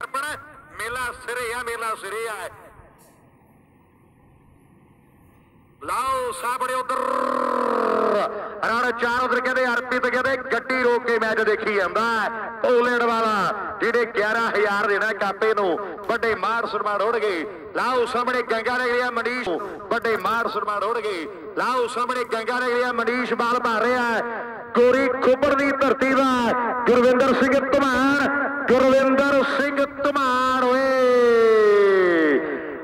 ਪਰ ਮੇਲਾ ਸਿਰੇ ਆ, ਮੇਲਾ ਸਿਰੇ ਆ। ਲਾਓ ਸਾਹਮਣੇ ਉਧਰ। ਰਣ ਚਾਰ ਉਧਰ ਕਹਿੰਦੇ, ਅਰਪਿਤ ਕਹਿੰਦੇ, ਗੱਡੀ ਰੋਕ ਕੇ ਮੈਚ ਦੇਖੀ ਜਾਂਦਾ। ਪੋਲੈਂਡ ਵਾਲਾ ਜਿਹੜੇ 11000 ਦੇਣਾ ਕਾਪੇ ਨੂੰ, ਵੱਡੇ ਮਾਰ ਸਨਮਾਨ ਹੋਣਗੇ। ਲਾਓ ਸਾਹਮਣੇ ਗੰਗਾ ਨਗਰੀਆ ਮਨੀਸ਼, ਵੱਡੇ ਮਾਰ ਸਨਮਾਨ ਹੋਣਗੇ। ਲਾਓ ਸਾਹਮਣੇ ਗੰਗਾ ਨਗਰੀਆ ਮਨੀਸ਼, ਬਾਲ ਭਰ ਰਿਹਾ। ਗੋਰੀ ਖੁੱਬਰ ਦੀ ਧਰਤੀ ਦਾ ਗੁਰਵਿੰਦਰ ਸਿੰਘ ਧਮਾਨ। ਗੁਰਵਿੰਦਰ ਸਿੰਘ ਧਮਾਨ ਓਏ।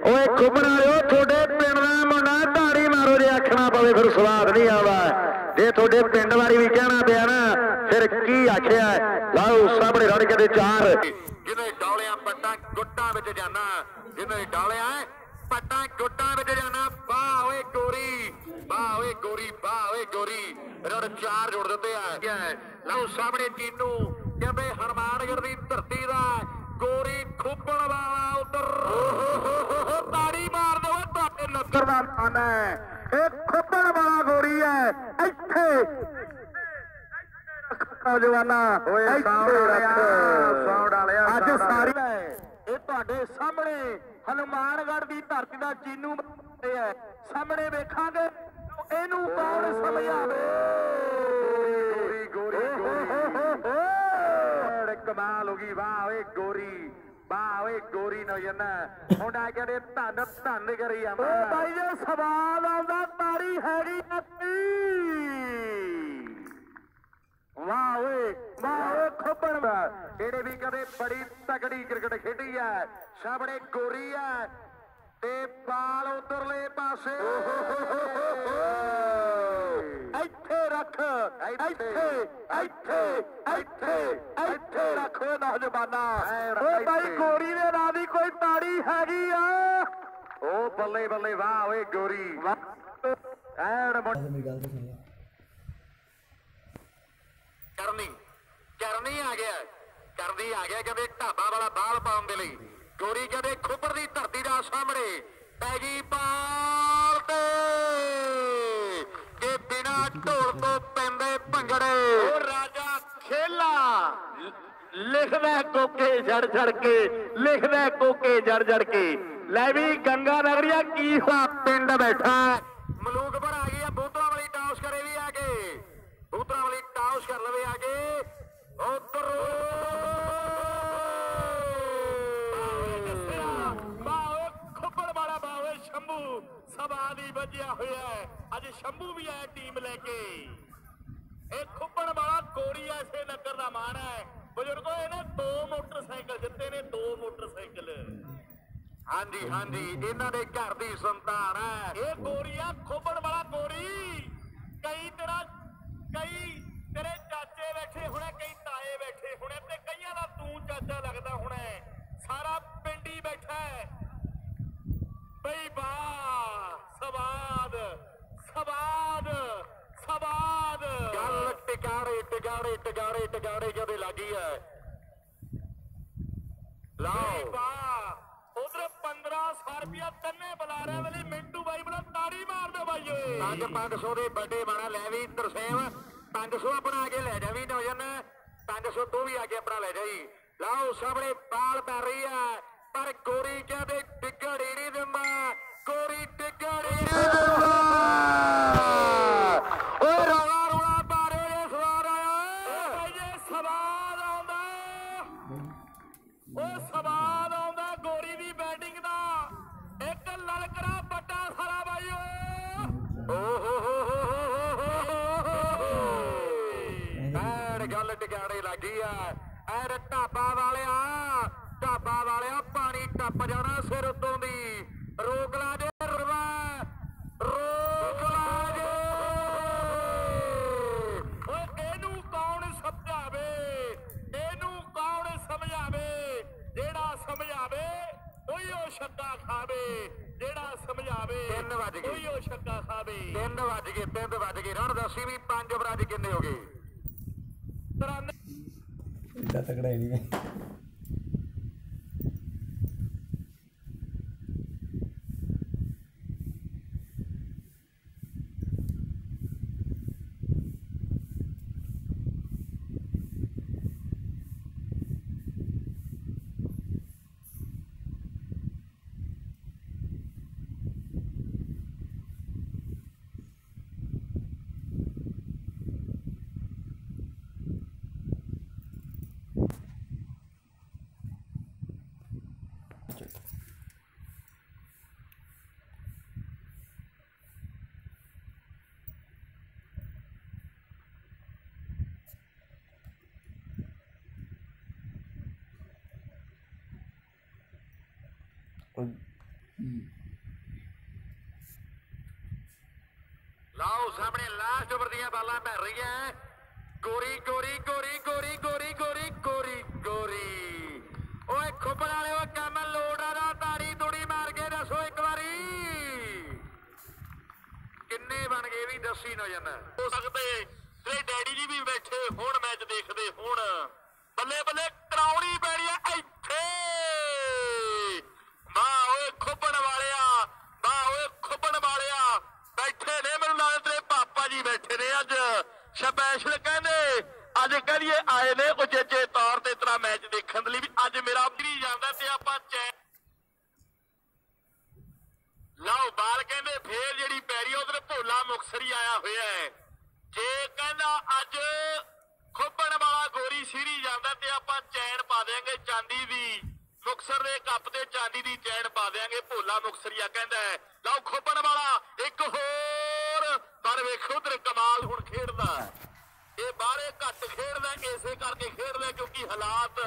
ਓਏ ਖੁੱਬਰ ਵਾਲਿਓ, ਤੁਹਾਡੇ ਪਿੰਡ ਦਾ ਮੁੰਡਾ ਧਾੜੀ ਮਾਰੋ ਜੇ ਆਖਣਾ ਪਵੇ, ਫਿਰ ਸਵਾਦ ਨਹੀਂ ਆਉਂਦਾ। ਜੇ ਤੁਹਾਡੇ ਪਿੰਡ ਵਾਲੀ ਵੀ ਕਹਿਣਾ ਪਿਆ ਨਾ, ਫਿਰ ਕੀ ਆਖਿਆ? ਲਾਓ, ਸਾਹਮਣੇ ਰੜ ਕੇ ਦੇ ਚਾਰ। ਜਿਹਨੇ ਡਾਲਿਆਂ ਪੱਟਾਂ ਗੁੱਟਾਂ ਵਿੱਚ ਜਾਣਾ ਜਿਹਨੇ ਡਾਲਿਆਂ ਪੱਟਾਂ ਗੁੱਟਾਂ ਵਿੱਚ ਜਾਣਾ, ਵਾਹ ਓਏ ਗੋਰੀ, ਵਾਹ ਓਏ ਗੋਰੀ, ਵਾਹ ਓਏ ਗੋਰੀ। ਰੜ ਚਾਰ ਜੋੜ ਦਿੱਤੇ ਆ। ਲਓ, ਸਾਹਮਣੇ ਚੀਨੂ ਕਹਿੰਦੇ ਹਰਮਾਨਗੜ ਦੀ ਧਰਤੀ ਦਾ ਗੋਰੀ ਖੁੱਬਣ ਵਾਲਾ ਉਧਰ। ਤਾੜੀ ਮਾਰ ਦੋ ਤੁਹਾਡੇ ਨੱਕਰ ਦਾ ਮਾਨ ਹੈ। ਇਹ ਖੁੱਬਣ ਵਾਲਾ ਗੋਰੀ ਹੈ। ਇੱਥੇ ਜਵਾਨਾ ਓਏ ਸਾਉਣ ਵਾਲਿਆ ਸਾਉਣ ਵਾਲਿਆ ਅੱਜ ਸਾਰੀ ਇਹ ਤੁਹਾਡੇ ਸਾਹਮਣੇ ਹਨੂਮਾਨਗੜ੍ਹ ਦੀ ਧਰਤੀ ਦਾ ਚੀਨੂ ਹੈ। ਸਾਹਮਣੇ ਵੇਖਾਂਗੇ ਇਹਨੂੰ ਕੌਣ ਸਮਝਾਵੇ ਗੋਰੀ ਗੋਰੀ ਗੋਰੀ ਕਮਾਲ ਹੋ ਗਈ ਵਾਹ ਓਏ ਗੋਰੀ ਵਾਹ ਓਏ ਗੋਰੀ ਨਾ ਜਨਾ ਮੁੰਡਾ ਕਹਿੰਦੇ ਧੰਨ ਧੰਨ ਕਰੀ ਜਾਂਦਾ ਓ ਬਾਈ ਜੇ ਸਵਾਲ ਆਉਂਦਾ ਤਾੜੀ ਹੈਗੀ ਅੱਤੀ ਵਾਹ ਓਏ ਵਾਹ ਓਏ ਖੱਬਣ ਦਾ ਇਹਨੇ ਵੀ ਕਦੇ ਬੜੀ ਤਕੜੀ ਕ੍ਰਿਕਟ ਖੇਡੀ ਹੈ ਸਾਹਮਣੇ ਗੋਰੀ ਹੈ ਤੇ ਬਾਲ ਉਧਰਲੇ ਪਾਸੇ। ਇੱਥੇ ਰੱਖ ਇੱਥੇ ਇੱਥੇ ਇੱਥੇ ਇੱਥੇ ਰੱਖੋ ਨੌਜਵਾਨਾ ਓ ਬਾਈ ਗੋਰੀ ਦੇ ਨਾਂ ਦੀ ਕੋਈ ਤਾੜੀ ਹੈਗੀ ਆ ਓ ਬੱਲੇ ਬੱਲੇ ਵਾਹ ਓਏ ਗੋਰੀ ਐਨ ਮੇਰੀ ਗੱਲ ਸੁਣ ਕਰਨੀ ਕਰਨੀ ਆ ਗਿਆ ਕਰਨੀ ਆ ਗਿਆ ਕਦੇ ਢਾਬਾ ਵਾਲਾ ਬਾਲ ਪਾਉਣ ਦੇ ਲਈ। ਗੋਰੀ ਕਦੇ ਖੁੱਬਰ ਦੀ ਧਰਤੀ ਦਾ ਸਾਹਮਣੇ, ਪੈ ਗਈ ਬਾਲ ਤੇ। ਢੋਲ ਤੋਂ ਪੈਂਦੇ ਭੰਗੜੇ। ਉਹ ਰਾਜਾ ਖੇਲਾ। ਲਿਖਦਾ ਕੋਕੇ ਜੜ ਜੜ ਕੇ, ਲਿਖਦਾ ਕੋਕੇ ਜੜ ਜੜ ਕੇ। ਲੈ ਵੀ ਗੰਗਾ ਨਗਰੀਆ, ਕੀ ਹੋਆ ਪਿੰਡ ਬੈਠਾ ਮਲੂਕ ਪਰ ਆ ਗਈ ਬੋਤਲਾਂ ਵਾਲੀ ਟਾਸ ਕਰੇ ਵੀ ਆ ਕੇ। ਬੋਤਲਾਂ ਵਾਲੀ ਟਾਸ ਕਰ ਲਵੇ ਆ ਕੇ। ਉਧਰ। ਬਾਓ ਖੱਬੜ ਵਾਲਾ ਬਾਓ ਸ਼ੰਭੂ ਸਵਾਦੀ ਵੱਜਿਆ ਹੋਇਆ ਹੈ। ਅੱਜ ਸ਼ੰਭੂ ਵੀ ਆਇਆ ਲੈ ਕੇ ਇਹ ਖੁੱਬਣ ਵਾਲਾ ਗੋਰੀ ਐਸੇ ਨਗਰ ਦਾ ਮਾਣ ਹੈ। ਬਜ਼ੁਰਗੋ ਇਹਨੇ ਦੋ ਮੋਟਰਸਾਈਕਲ ਜਿੱਤੇ ਨੇ ਦੋ ਮੋਟਰਸਾਈਕਲ। ਹਾਂਜੀ ਹਾਂਜੀ ਇਹਨਾਂ ਦੇ ਘਰ ਦੀ ਸੰਤਾਨ ਹੈ। ਇਹ ਗੋਰੀਆ ਖੋਬਣ ਵਾਲਾ ਗੋਰੀ। ਕਈ ਤੇਰਾ ਕਈ ਤੇਰੇ ਚਾਚੇ ਬੈਠੇ ਹੁਣੇ ਕਈ ਤਾਏ ਬੈਠੇ ਹੁਣੇ ਤੇ ਕਈਆਂ ਦਾ ਤੂੰ ਚਾਚਾ ਲੱਗਦਾ ਹੁਣੇ। ਸਾਰਾ ਪਿੰਡ ਹੀ ਬੈਠਾ ਹੈ ਬਈ ਵਾਹ ਸਵਾਦ ਸਵਾਦ ਸਵਾਦ ਗੱਲ ਟਿਕਾੜੇ ਟਿਕਾੜੇ ਟਿਕਾੜੇ ਜਦੇ ਲੱਗੀ ਹੈ। ਲਓ। ਵਾਹ ਉਧਰ 1500 ਰੁਪਿਆ ਤੰਨੇ ਬੁਲਾਰਿਆਂ ਵਾਲੀ ਮਿੰਟੂ ਬਾਈ ਬਣਾ ਤਾੜੀ ਮਾਰ ਦਿਓ ਬਾਈ ਓਏ। 5 500 ਦੇ ਵੱਡੇ ਬਣਾ ਲੈ ਵੀ ਤਰਸੇਵ 500 ਆਪਣਾ ਕੇ ਲੈ ਜਾ ਵੀ ਨੌਜਨ 500 ਤੂੰ ਵੀ ਆ ਕੇ ਆਪਣਾ ਲੈ ਜਾਈ ਲਓ ਸਾਹਮਣੇ ਬਾਲ ਪੈ ਰਹੀ ਆ ਪਰ ਗੋਰੀ ਕਹਿੰਦੇ ਡਿੱਗੜ ਹੀ ਨਹੀਂ ਦਿੰਦਾ। ਗੋਰੀ ਡਿੱਗੜ ਹੀ ਨਹੀਂ ਦਿੰਦਾ। ਐਨ ਗੱਲ ਟਿਕਾਣੇ ਲੱਗੀ ਆ। ਐਨ ਢਾਬਾ ਵਾਲਿਆ ਢਾਬਾ ਵਾਲਿਆ ਪਾਣੀ ਟੱਪ ਜਾਣਾ ਸਿਰ ਉਤੋਂ ਦੀ। ਰੋਕ ਲਾ ਜੇ ਰਵਾ ਰੋਕ ਲਾ ਜੇ। ਓਏ ਇਹਨੂੰ ਕੌਣ ਸਮਝਾਵੇ? ਇਹਨੂੰ ਕੌਣ ਸਮਝਾਵੇ? ਜਿਹੜਾ ਸਮਝਾਵੇ ਉਹੀ ਉਹ ਛੱਕਾ ਖਾਵੇ। ਜਿਹੜਾ ਸਮਝਾਵੇ 3 ਵਜ ਗਏ। ਉਹੀ ਉਹ ਛੱਕਾ ਖਾਵੇ। 3 ਵਜ ਗਏ 3 ਵਜ ਗਏ। ਰਣ ਦੱਸੀ ਵੀ 5 ਵਜ ਕਿੰਨੇ ਹੋ ਗਏ? 93 ਇੱਡਾ ਤਕੜਾ ਹੀ ਨਹੀਂ। ਲਾਓ ਸਾਹਮਣੇ ਲਾਸਟ ਓਵਰ ਦੀਆਂ ਬਾਲਾਂ ਭਰ ਰਹੀਆਂ ਗੋਰੀ ਗੋਰੀ ਗੋਰੀ ਗੋਰੀ ਗੋਰੀ ਗੋਰੀ ਗੋਰੀ ਗੋਰੀ। ਓਏ ਖੁੱਬਣ ਵਾਲੇ, ਓਏ ਕੰਮ ਲੋੜਾ ਦਾ, ਤਾੜੀ ਤੂੜੀ ਮਾਰ ਕੇ ਦੱਸੋ ਇੱਕ ਵਾਰੀ। ਕਿੰਨੇ ਬਣ ਗਏ ਵੀ ਦੱਸੀ ਨਾ ਜਾਂਦਾ ਹੋ ਸਕਦੇ। ਤੇਰੇ ਡੈਡੀ ਜੀ ਵੀ ਬੈਠੇ ਹੁਣ ਮੈਚ ਦੇਖਦੇ ਹੁਣ। ਬੱਲੇ ਬੱਲੇ ਕਰਾਉਣੀ ਪੈਣੀ ਆ ਇੱਥੇ ਵਾਹ ਓਏ ਖੁੱਬਣ ਵਾਲਿਆ ਵਾਹ ਓਏ ਖੁੱਬਣ ਵਾਲਿਆ ਬੈਠੇ ਨੇ ਮੈਨੂੰ ਲੱਗਦਾ ਤੇਰੇ ਪਾਪਾ ਜੀ ਬੈਠੇ ਨੇ ਅੱਜ ਸਪੈਸ਼ਲ ਕਹਿੰਦੇ ਅੱਜ ਕਰੀਏ ਆਏ ਨੇ ਉਚੇਚੇ ਤੌਰ ਤੇ ਤੇਰਾ ਮੈਚ ਦੇਖਣ ਦੇ ਲਈ ਵੀ ਅੱਜ ਜਾਂਦਾ ਤੇ ਆਪਾਂ ਚੈ ਲਓ, ਬਾਲ ਕਹਿੰਦੇ ਫੇਰ ਜਿਹੜੀ ਪੈਰੀ ਉਧਰ ਭੋਲਾ ਮੁਕਸਰੀ ਆਇਆ ਹੋਇਆ ਹੈ। ਜੇ ਕਹਿੰਦਾ ਅੱਜ ਖੁੱਬਣ ਵਾਲਾ ਗੋਰੀ ਸੀਰੀ ਜਾਂਦਾ ਤੇ ਆਪਾਂ ਚੈਨ ਪਾ ਦੇਾਂਗੇ ਚਾਂਦੀ ਦੀ। ਮੁਕਸਰ ਦੇ ਕੱਪ ਤੇ ਚਾਂਦੀ ਦੀ ਚੈਨ ਪਾ ਦੇਾਂਗੇ ਭੋਲਾ ਮੁਕਸਰੀਆ ਕਹਿੰਦਾ ਲਓ ਖੁੱਬਣ ਵਾਲਾ ਇੱਕ ਹੋਰ, ਪਰ ਵੇਖੋ ਉਧਰ ਕਮਾਲ ਹੁਣ ਖੇਡਦਾ ਹੈ। ਇਹ ਬਾਹਰੇ ਘੱਟ ਖੇਡਦਾ ਇਸੇ ਕਰਕੇ ਖੇਡਦਾ ਕਿਉਂਕਿ ਹਾਲਾਤ।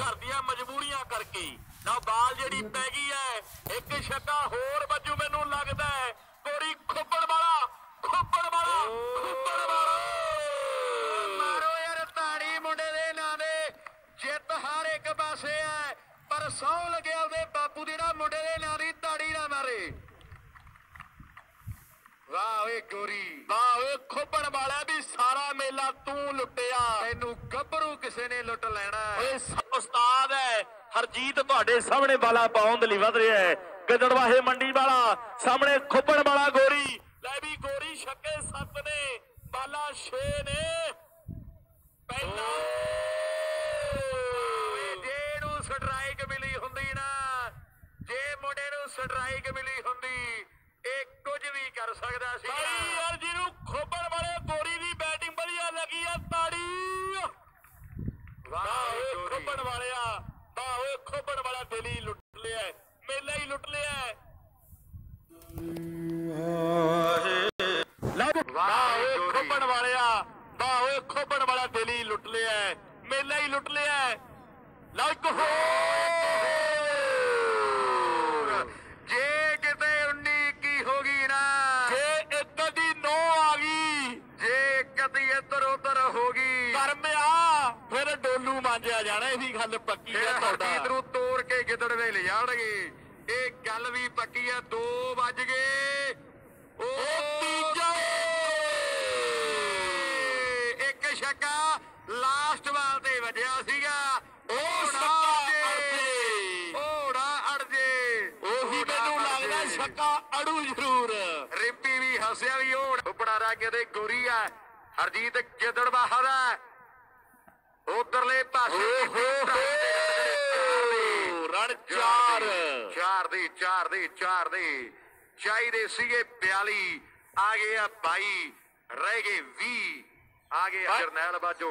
ਘਰ ਦੀਆਂ ਮਜਬੂਰੀਆਂ ਕਰਕੇ ਨਾ ਬਾਲ ਜਿਹੜੀ ਪੈ ਗਈ ਹੈ ਇੱਕ ਛੱਕਾ ਹੋਰ ਵੱਜੂ ਮੈਨੂੰ ਲੱਗਦਾ ਹੈ ਕੋਰੀ ਖੁੱਬਣ ਵਾਲਾ ਖੁੱਬਣ ਵਾਲਾ ਖੁੱਬਣ ਵਾਲਾ ਮਾਰੋ ਯਾਰ ਤਾੜੀ ਮੁੰਡੇ ਦੇ ਨਾਂ ਦੇ ਜਿੱਤ ਹਰ ਇੱਕ ਪਾਸੇ ਹੈ ਪਰ ਸੌ ਲੱਗਿਆ ਉਹਦੇ ਬਾਪੂ ਦੀ ਨਾ ਮੁੰਡੇ ਦੇ ਨਾਂ ਦੀ ਤਾੜੀ ਨਾ ਮਾਰੇ ਵਾਹ ਓਏ ਗੋਰੀ ਵਾਹ ਓਏ ਖੋਪਣ ਵਾਲਾ ਵੀ ਮੇਲਾ ਤੂੰ ਲੁੱਟਿਆ ਤੈਨੂੰ ਗੱਭਰੂ ਕਿਸੇ ਨੇ ਲੁੱਟ ਲੈਣਾ ਓਏ ਉਸਤਾਦ ਹੈ ਹਰਜੀਤ ਤੁਹਾਡੇ ਸਾਹਮਣੇ ਬਾਲਾ ਪਾਉਣ ਦੇ ਲਈ ਵਧ ਰਿਹਾ ਹੈ। ਗਿੱਦੜਵਾਹੇ ਮੰਡੀ ਵਾਲਾ ਸਾਹਮਣੇ ਖੋਪਣ ਵਾਲਾ ਗੋਰੀ। ਲੈ ਵੀ ਗੋਰੀ ਛੱਕੇ ਸੱਤ ਨੇ ਬਾਲਾ 6 ਨੇ। ਪਹਿਲਾ ਜੇ ਨੂੰ ਸਟ੍ਰਾਈਕ ਮਿਲੀ ਹੁੰਦੀ ਨਾ ਜੇ ਮੁੰਡੇ ਨੂੰ ਸਟ੍ਰਾਈਕ ਮਿਲੀ ਹੁੰਦੀ ਇਹ ਕੁਝ ਵੀ ਕਰ ਸਕਦਾ ਸੀ। ਭਾਈ ਵਾਹ ਓਏ ਖੋਬਣ ਵਾਲਿਆ ਵਾਹ ਓਏ ਖੋਬਣ ਵਾਲਾ ਦਿਲ ਹੀ ਲੁੱਟ ਲਿਆ ਮੇਲਾ ਹੀ ਲੁੱਟ ਲਿਆ। ਲੈ ਵਾਹ ਓਏ ਖੋਬਣ ਵਾਲਿਆ ਵਾਹ ਓਏ ਖੋਬਣ ਵਾਲਾ ਦਿਲ ਹੀ ਲੁੱਟ ਲਿਆ ਮੇਲਾ ਹੀ ਲੁੱਟ ਲਿਆ। ਲਓ ਇੱਕ ਹੋਰ ਜੇ ਕਿਤੇ 19 ਕੀ ਹੋ ਗਈ ਨਾ ਜੇ ਇੱਕ ਦੀ ਨੋ ਆ ਗਈ ਜੇ ਕਦੀ ਇੱਧਰ ਉੱਧਰ ਹੋ ਗਈ ਕਰਮਿਆ ਫਿਰ ਮਾਂਜਿਆ ਜਾਣਾ ਇਹ ਵੀ ਗੱਲ ਪੱਕੀ ਹੈ ਤੁਹਾਡਾ। ਨੂੰ ਤੋੜ ਕੇ ਗਿੱਦੜਵੇ ਲੈ ਜਾਣਗੇ। ਇਹ ਗੱਲ ਵੀ ਪੱਕੀ ਹੈ 2 ਵੱਜ ਗਏ। ਉਹ ਤੀਜਾ ਇੱਕ ਛੱਕਾ ਲਾਸਟ ਬਾਲ ਤੇ ਵੱਜਿਆ ਸੀਗਾ। ਉਹ ਛੱਕਾ ਓੜਾ ਅੜ ਜੇ ਉਹੀ ਮੈਨੂੰ ਲੱਗਦਾ ਛੱਕਾ ਅੜੂ ਜ਼ਰੂਰ। ਰਿੰਪੀ ਵੀ ਹੱਸਿਆ ਵੀ ਓੜ ਉਪੜਾ ਰਾ ਕਿਤੇ ਗੋਰੀ ਆ। ਹਰਜੀਤ ਗਿੱਦੜ ਬਾਹਰ ਆ। ਉਧਰਲੇ ਪਾਸੇ ਰਣ ਚਾਰ ਚਾਰ। ਦੇ ਚਾਰ ਦੇ ਚਾਰ ਦੇ। ਚਾਹੀਦੇ ਸੀਗੇ 42 ਆ ਗਏ ਆ 22 ਰਹਿ ਗਏ 20 ਆ ਗਏ ਜਰਨੈਲ ਬਾਜੋ।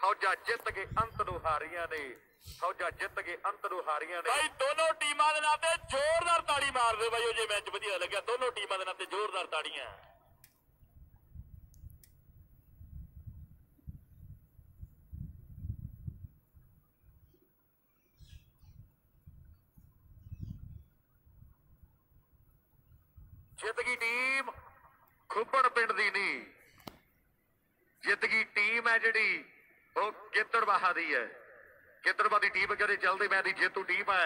ਫੌਜਾਂ ਜਿੱਤ ਕੇ ਅੰਤ ਨੂੰ ਹਾਰੀਆਂ ਨੇ। ਫੌਜਾਂ ਜਿੱਤ ਕੇ ਅੰਤ ਨੂੰ ਹਾਰੀਆਂ ਨੇ। ਭਾਈ ਦੋਨੋਂ ਟੀਮਾਂ ਦੇ ਨਾਂ ਤੇ ਜ਼ੋਰਦਾਰ ਤਾੜੀ ਮਾਰ ਦਿਓ ਬਾਈ ਉਹ ਜੇ ਮੈਚ ਵਧੀਆ ਲੱਗਿਆ। ਦੋਨੋਂ ਟੀਮਾਂ ਦੇ ਨਾਂ ਤੇ ਜ਼ੋਰਦਾਰ ਤਾੜੀਆਂ। ਜਿੱਤ ਗਈ ਟੀਮ ਖੁੱਬੜ ਪਿੰਡ ਦੀ ਨਹੀਂ ਜਿੱਤ ਗਈ ਟੀਮ ਹੈ ਜਿਹੜੀ, ਉਹ ਗਿੱਦੜਬਾਹਾ ਦੀ ਹੈ। ਗਿੱਦੜਬਾਹਾ ਦੀ ਟੀਮ ਕਦੇ ਚੱਲਦੇ, ਮੈਂ ਦੀ ਜੇਤੂ ਟੀਮ ਹੈ।